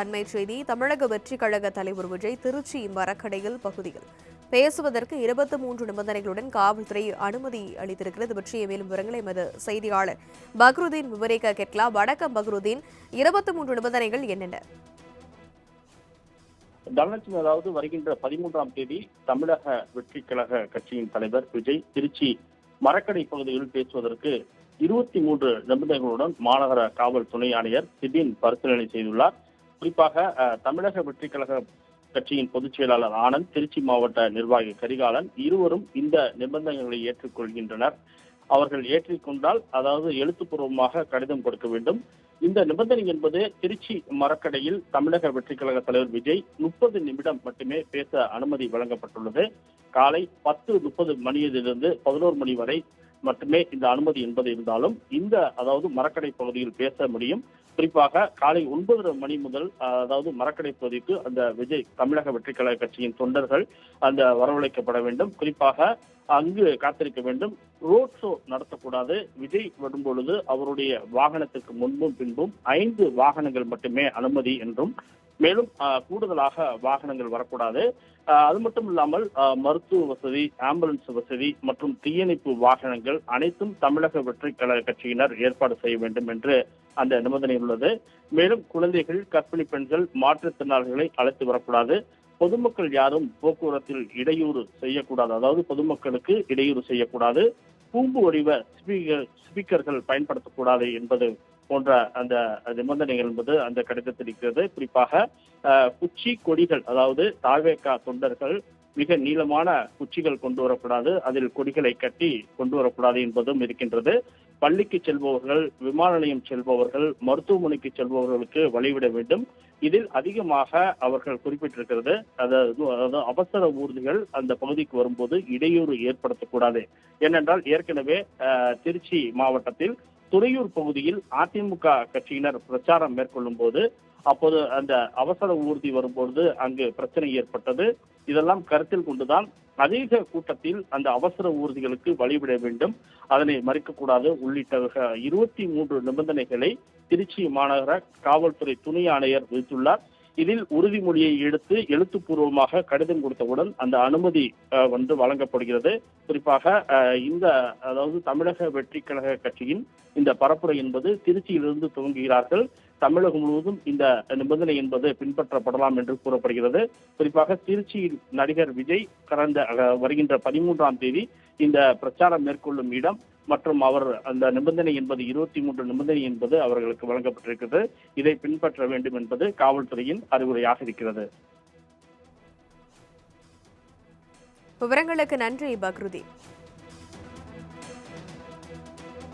அண்மை செய்தி தமிழக வெற்றிக் கழக தலைவர் விஜய் திருச்சி மரக்கடையில் பகுதியில். பேசுவதற்கு இருபத்தி மூன்று நிபந்தனைகளுடன் காவல்துறை அனுமதி அளித்திருக்கிறது. பற்றிய மேலும் விவரங்களை எமது செய்தியாளர் பக்ருதீன் விவரிக்க கேட்கலாம். வணக்கம் பக்ருதீன். இருபத்தி மூன்று நிபந்தனைகள் என்னென்ன? தனலட்சுமி அதாவது வருகின்ற பதிமூன்றாம் தேதி தமிழக வெற்றி கழக கட்சியின் தலைவர் விஜய் திருச்சி மரக்கடை பகுதியில் பேசுவதற்கு இருபத்தி மூன்று நிபந்தனைகளுடன் மாநகர காவல் துணை ஆணையர் சிபின் பரிசீலனை செய்துள்ளார். குறிப்பாக தமிழக வெற்றி கழக கட்சியின் பொதுச் செயலாளர் ஆனந்த் திருச்சி மாவட்ட நிர்வாகி கரிகாலன் இருவரும் இந்த நிபந்தனைகளை ஏற்றுக்கொள்கின்றனர். அவர்கள் ஏற்றிக்கொண்டால் அதாவது எழுத்துப்பூர்வமாக கடிதம் கொடுக்க வேண்டும். இந்த நிபந்தனை என்பது திருச்சி மரக்கடையில் தமிழக வெற்றி கழக தலைவர் விஜய் முப்பது நிமிடம் மட்டுமே பேச அனுமதி வழங்கப்பட்டுள்ளது. காலை பத்து முப்பது மணியிலிருந்து பதினோரு மணி வரை மட்டுமே இந்த அனுமதி என்பது இருந்தாலும் இந்த அதாவது மரக்கடை பகுதியில் பேச முடியும். குறிப்பாக காலை ஒன்பதரை மணி முதல் அதாவது மரக்கடை பகுதிக்கு அந்த விஜய் தமிழக வெற்றி கழக கட்சியின் தொண்டர்கள் அந்த வரவழைக்கப்பட வேண்டும். குறிப்பாக அங்கு காத்திருக்க வேண்டும். ரோட் ஷோ நடத்தக்கூடாது. விஜய் வரும்பொழுது அவருடைய வாகனத்திற்கு முன்பும் பின்பும் ஐந்து வாகனங்கள் மட்டுமே அனுமதி என்றும் மேலும் கூடுதலாக வாகனங்கள் வரக்கூடாது. அது மட்டும் இல்லாமல் மருத்துவ வசதி ஆம்புலன்ஸ் வசதி மற்றும் தீயணைப்பு வாகனங்கள் அனைத்தும் தமிழக வெற்றி கழக கட்சியினர் ஏற்பாடு செய்ய வேண்டும் என்று அந்த நிபந்தனை உள்ளது. மேலும் குழந்தைகள் கர்ப்பிணி பெண்கள் மாற்றுத்திறனாளிகளை அழைத்து வரக்கூடாது. பொதுமக்கள் யாரும் போக்குவரத்தில் இடையூறு செய்யக்கூடாது. அதாவது பொதுமக்களுக்கு இடையூறு செய்யக்கூடாது. பூம்பு வடிவ ஸ்பீக்கர் ஸ்பீக்கர்கள் பயன்படுத்தக்கூடாது என்பது போன்ற அந்த நிபந்தனைகள் என்பது அந்த கடிதத்தில் இருக்கிறது. குறிப்பாக குச்சி கொடிகள் அதாவது தாவேக்கா தொண்டர்கள் மிக நீளமான குச்சிகள் கொண்டு வரக்கூடாது அதில் கொடிகளை கட்டி கொண்டு வரக்கூடாது என்பதும் இருக்கின்றது. பள்ளிக்கு செல்பவர்கள் விமான நிலையம் செல்பவர்கள் மருத்துவமனைக்கு செல்பவர்களுக்கு வழிவிட வேண்டும். இதில் அதிகமாக அவர்கள் குறிப்பிட்டிருக்கிறது அதாவது அதாவது அவசர ஊர்திகள் அந்த பகுதிக்கு வரும்போது இடையூறு ஏற்படுத்தக்கூடாது. ஏனென்றால் ஏற்கனவே திருச்சி மாவட்டத்தில் துறையூர் பகுதியில் அதிமுக கட்சியினர் பிரச்சாரம் மேற்கொள்ளும் போது அப்போது அந்த அவசர ஊர்தி வரும்பொழுது அங்கு பிரச்சனை ஏற்பட்டது. இதெல்லாம் கருத்தில் கொண்டுதான் அதிக கூட்டத்தில் அந்த அவசர ஊர்திகளுக்கு வழிவிட வேண்டும். அதனை மறுக்கக்கூடாது. உள்ளிட்ட இருபத்தி மூன்று நிபந்தனைகளை திருச்சி மாநகர காவல்துறை துணை ஆணையர் விதித்துள்ளார். இதில் உறுதிமொழியை எடுத்து எழுத்துப்பூர்வமாக கடிதம் கொடுத்தவுடன் அந்த அனுமதி வந்து வழங்கப்படுகிறது. குறிப்பாக இந்த அதாவது தமிழக வெற்றி கழக கட்சியின் இந்த பரப்புரை என்பது திருச்சியிலிருந்து துவங்குகிறார்கள். தமிழகம் முழுவதும் இந்த நிபந்தனை என்பது பின்பற்றப்படலாம் என்று கூறப்படுகிறது. குறிப்பாக திருச்சியில் நடிகர் விஜய் கடந்த வருகின்ற பதிமூன்றாம் தேதி இந்த பிரச்சாரம் மேற்கொள்ளும் இடம் மற்றும் அவர் அந்த நிபந்தனை என்பது இருபத்தி மூன்று நிபந்தனை என்பது அவர்களுக்கு வழங்கப்பட்டிருக்கிறது. இதை பின்பற்ற வேண்டும் என்பது காவல்துறையின் அறிவுரையாக இருக்கிறது. விவரங்களுக்கு நன்றி பக்ருதீன்.